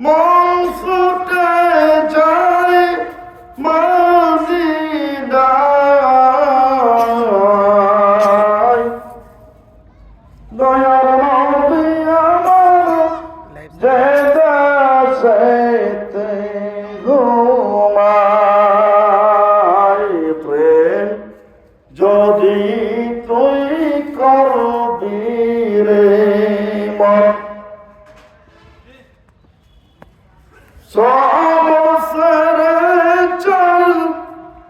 মন ফুটে যায় মজিদায় দয়ার নবী আমার যে দেশেতে ঘুমায় প্রেম, যদি তুই করবি রে মন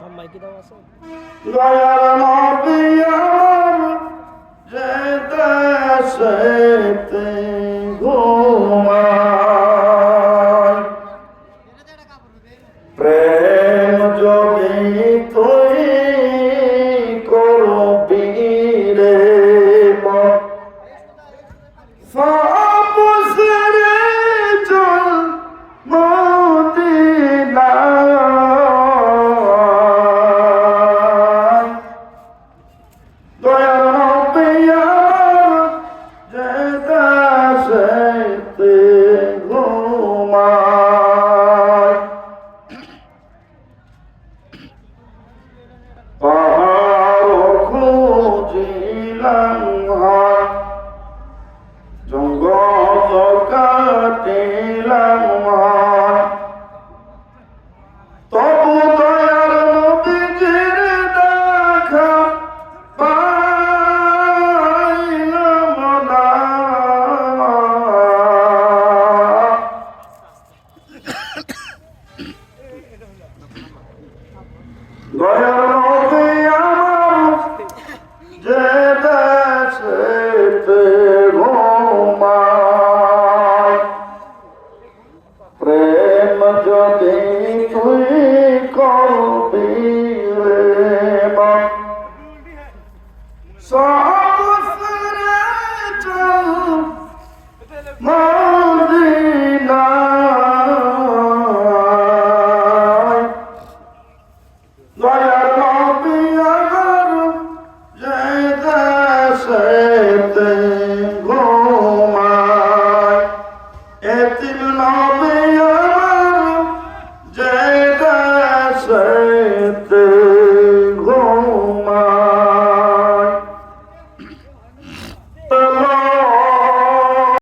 সব মাইকি দাও আছে দয়ার নবী আমার যেতে সেতে প্রেম যদি তুই করবি সব মা। Corinthians